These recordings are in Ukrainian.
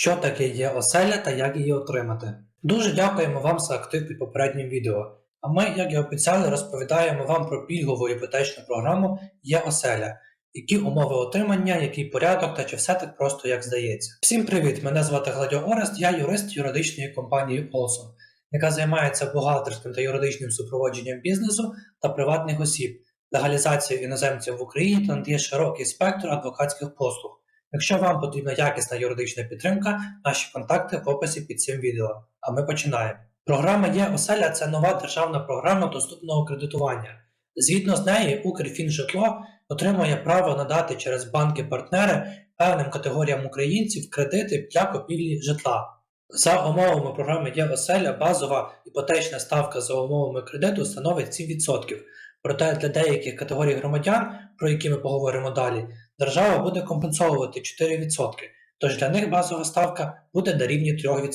Що таке є оселя та як її отримати? Дуже дякуємо вам за актив під попереднім відео. А ми, як і обіцяли, розповідаємо вам про пільгову іпотечну програму Є оселя, які умови отримання, який порядок та чи все так просто, як здається. Всім привіт! Мене звати Гладьо Орест, я юрист юридичної компанії Олсон, яка займається бухгалтерським та юридичним супроводженням бізнесу та приватних осіб, легалізацією іноземців в Україні та надає широкий спектр адвокатських послуг. Якщо вам потрібна якісна юридична підтримка, наші контакти в описі під цим відео. А ми починаємо. Програма Є оселя це нова державна програма доступного кредитування. Згідно з нею, Укрфінжитло отримує право надати через банки-партнери певним категоріям українців кредити для купівлі житла. За умовами програми Є оселя базова іпотечна ставка за умовами кредиту становить 7%. Проте для деяких категорій громадян, про які ми поговоримо далі, держава буде компенсовувати 4%, тож для них базова ставка буде на рівні 3%.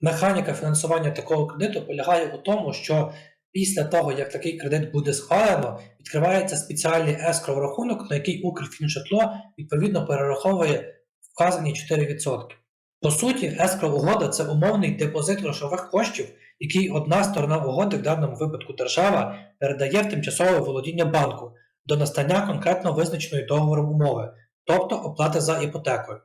Механіка фінансування такого кредиту полягає у тому, що після того, як такий кредит буде схвалено, відкривається спеціальний escrow рахунок, на який Укрфінжитло відповідно перераховує вказані 4%. По суті, escrow угода це умовний депозит грошових коштів, який одна сторона угоди, в даному випадку держава, передає в тимчасове володіння банку до настання конкретно визначеної договором умови, тобто оплати за іпотекою.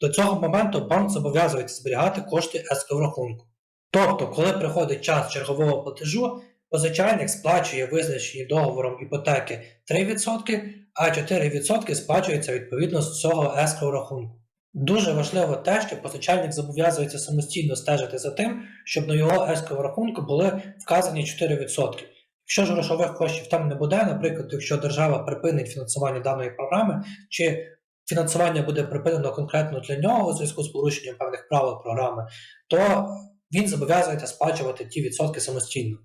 До цього моменту банк зобов'язується зберігати кошти escrow рахунку. Тобто, коли приходить час чергового платежу, позичальник сплачує визначені договором іпотеки 3%, а 4% сплачується відповідно з цього escrow рахунку. Дуже важливо те, що позичальник зобов'язується самостійно стежити за тим, щоб на його escrow рахунку були вказані 4%. Якщо ж грошових коштів там не буде, наприклад, якщо держава припинить фінансування даної програми, чи фінансування буде припинено конкретно для нього у зв'язку з порушенням певних правил програми, то він зобов'язується сплачувати ті відсотки самостійно.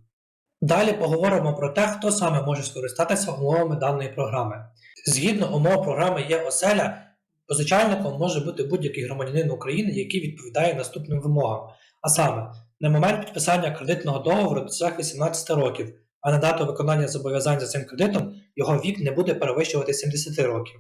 Далі поговоримо про те, хто саме може скористатися умовами даної програми. Згідно умов програми є оселя, позичальником може бути будь-який громадянин України, який відповідає наступним вимогам. А саме, на момент підписання кредитного договору досяг 18 років, а на дату виконання зобов'язань за цим кредитом його вік не буде перевищувати 70 років.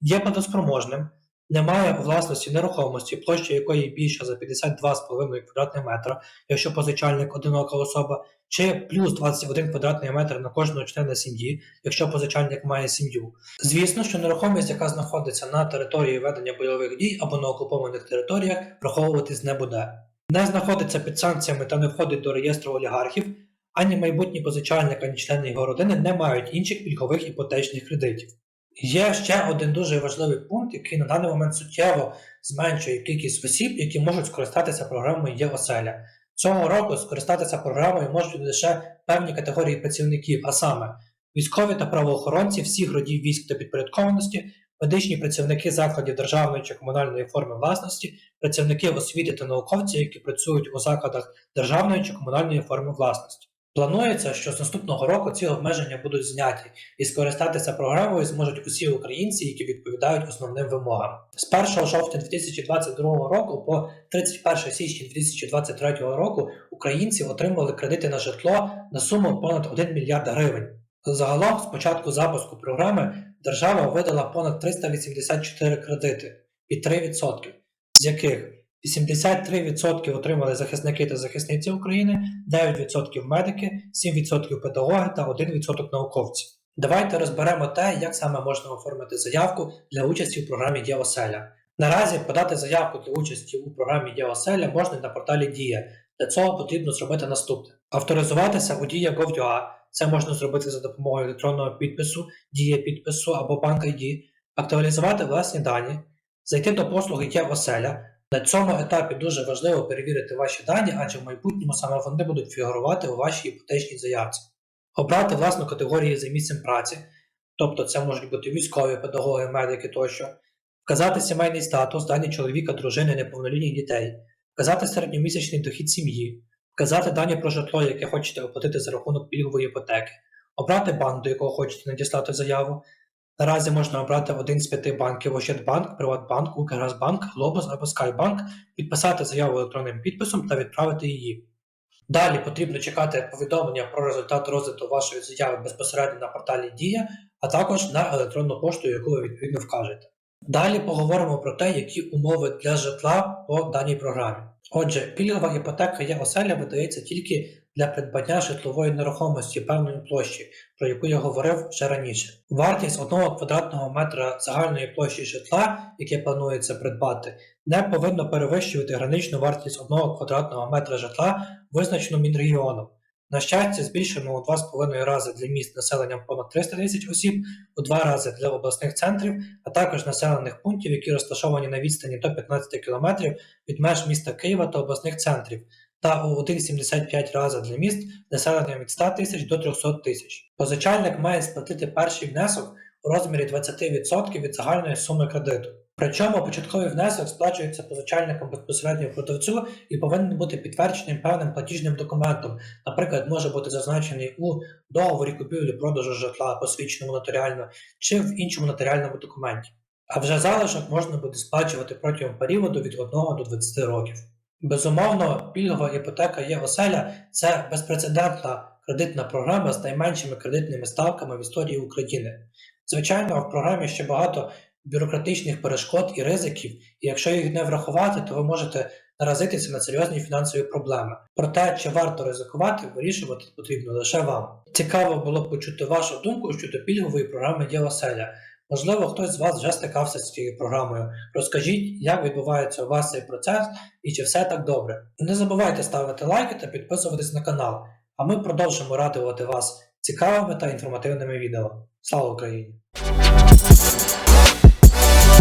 Є платоспроможним, не має власності нерухомості, площа якої більша за 52,5 квадратних метра, якщо позичальник одинока особа, чи плюс 21 квадратний метр на кожного члена сім'ї, якщо позичальник має сім'ю. Звісно, що нерухомість, яка знаходиться на території ведення бойових дій або на окупованих територіях, враховуватись не буде. Не знаходиться під санкціями та не входить до реєстру олігархів, ані майбутній позичальник, ані члени його родини не мають інших пільгових іпотечних кредитів. Є ще один дуже важливий пункт, який на даний момент суттєво зменшує кількість осіб, які можуть скористатися програмою є оселя. Цього року скористатися програмою можуть лише певні категорії працівників, а саме військові та правоохоронці всіх родів військ та підпорядкованості, медичні працівники закладів державної чи комунальної форми власності, працівники освіти та науковці, які працюють у закладах державної чи комунальної форми власності. Планується, що з наступного року ці обмеження будуть зняті, і скористатися програмою зможуть усі українці, які відповідають основним вимогам. З 1 жовтня 2022 року по 31 січня 2023 року українці отримали кредити на житло на суму понад 1 мільярд гривень. Загалом, з початку запуску програми, держава видала понад 384 кредити під 3%, з яких 83% отримали захисники та захисниці України, 9% медики, 7% педагоги та 1% науковці. Давайте розберемо те, як саме можна оформити заявку для участі в програмі Є оселя. Наразі подати заявку для участі у програмі Є оселя можна на порталі Дія. Для цього потрібно зробити наступне: авторизуватися у Дія Gov.ua. Це можна зробити за допомогою електронного підпису, дія підпису або банк ID, актуалізувати власні дані, зайти до послуги Є. На цьому етапі дуже важливо перевірити ваші дані, адже в майбутньому саме вони будуть фігурувати у вашій іпотечній заявці. Обрати власну категорію за місцем праці, тобто це можуть бути військові, педагоги, медики тощо, вказати сімейний статус, дані чоловіка, дружини, неповнолітніх дітей, вказати середньомісячний дохід сім'ї, вказати дані про житло, яке хочете оплатити за рахунок пільгової іпотеки, обрати банк, до якого хочете надіслати заяву, Наразі можна обрати один з п'яти банків Ощадбанк, Приватбанк, Укргазбанк, Глобус або Скайбанк, підписати заяву електронним підписом та відправити її. Далі потрібно чекати повідомлення про результат розгляду вашої заяви безпосередньо на порталі Дія, а також на електронну пошту, яку ви відповідно вкажете. Далі поговоримо про те, які умови для житла по даній програмі. Отже, пільгова іпотека є оселя видається тільки для придбання житлової нерухомості певної площі, про яку я говорив вже раніше. Вартість одного квадратного метра загальної площі житла, яке планується придбати, не повинно перевищувати граничну вартість одного квадратного метра житла, визначену Мінрегіоном. На щастя, збільшено у 2,5 рази для міст населенням понад 300 тисяч осіб, у 2 рази для обласних центрів, а також населених пунктів, які розташовані на відстані до 15 км від меж міста Києва та обласних центрів, та у 1,75 рази для міст населенням від 100 тисяч до 300 тисяч. Позичальник має сплатити перший внесок у розмірі 20% від загальної суми кредиту. Причому початковий внесок сплачується позичальником безпосередньо продавцю і повинен бути підтвердженим певним платіжним документом, наприклад, може бути зазначений у договорі купівлі-продажу житла, посвідченому нотаріально, чи в іншому нотаріальному документі. А вже залишок можна буде сплачувати протягом періоду від 1 до 20 років. Безумовно, пільгова іпотека є оселя це безпрецедентна кредитна програма з найменшими кредитними ставками в історії України. Звичайно, в програмі ще багато бюрократичних перешкод і ризиків, і якщо їх не врахувати, то ви можете наразитися на серйозні фінансові проблеми. Проте, чи варто ризикувати, вирішувати потрібно лише вам. Цікаво було б почути вашу думку щодо пільгової програми є оселя. Можливо, хтось з вас вже стикався з цією програмою. Розкажіть, як відбувається у вас цей процес і чи все так добре. Не забувайте ставити лайки та підписуватись на канал, а ми продовжимо радувати вас цікавими та інформативними відео. Слава Україні!